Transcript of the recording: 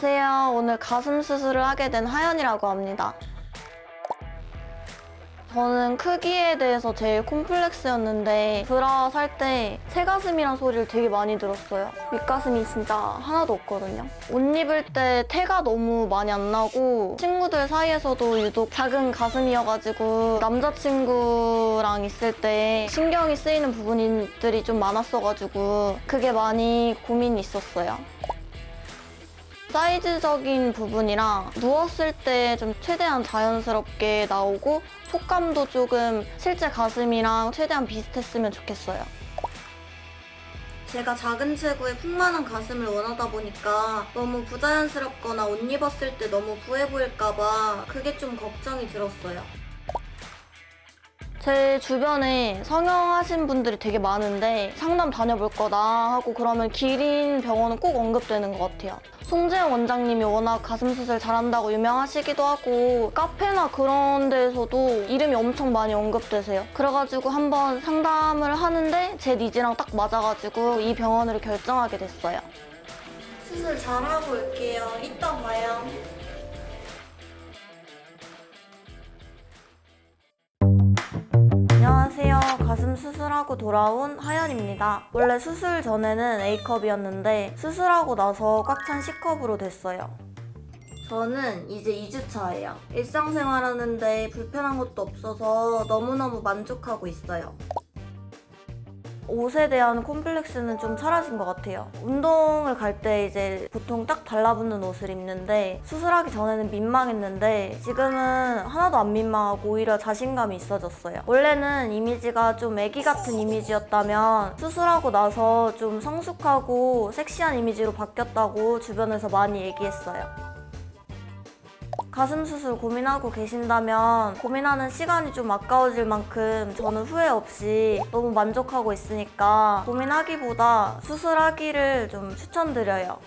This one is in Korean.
오늘 가슴 수술을 하게 된 하연이라고 합니다. 저는 크기에 대해서 제일 콤플렉스였는데 브라 살 때 새가슴이란 소리를 되게 많이 들었어요. 윗가슴이 진짜 하나도 없거든요. 옷 입을 때 태가 너무 많이 안 나고 친구들 사이에서도 유독 작은 가슴이어가지고 남자친구랑 있을 때 신경이 쓰이는 부분들이 좀 많았어가지고 그게 많이 고민이 있었어요. 사이즈적인 부분이랑 누웠을 때 좀 최대한 자연스럽게 나오고 촉감도 조금 실제 가슴이랑 최대한 비슷했으면 좋겠어요. 제가 작은 체구에 풍만한 가슴을 원하다 보니까 너무 부자연스럽거나 옷 입었을 때 너무 부해 보일까봐 그게 좀 걱정이 들었어요. 제 주변에 성형하신 분들이 되게 많은데 상담 다녀볼 거다 하고 그러면 기린 병원은 꼭 언급되는 것 같아요. 송재영 원장님이 워낙 가슴 수술 잘한다고 유명하시기도 하고 카페나 그런 데서도 이름이 엄청 많이 언급되세요. 그래가지고 한번 상담을 하는데 제 니즈랑 딱 맞아가지고 이 병원으로 결정하게 됐어요. 수술 잘하고 올게요. 이따 봐요. 요. 가슴 수술하고 돌아온 하연입니다. 원래 수술 전에는 A컵이었는데 수술하고 나서 꽉 찬 C컵으로 됐어요. 저는 이제 2주차예요. 일상생활 하는데 불편한 것도 없어서 너무너무 만족하고 있어요. 옷에 대한 콤플렉스는 좀 사라진 것 같아요. 운동을 갈 때 이제 보통 딱 달라붙는 옷을 입는데 수술하기 전에는 민망했는데 지금은 하나도 안 민망하고 오히려 자신감이 있어졌어요. 원래는 이미지가 좀 애기 같은 이미지였다면 수술하고 나서 좀 성숙하고 섹시한 이미지로 바뀌었다고 주변에서 많이 얘기했어요. 가슴 수술 고민하고 계신다면 고민하는 시간이 좀 아까워질 만큼 저는 후회 없이 너무 만족하고 있으니까 고민하기보다 수술하기를 좀 추천드려요.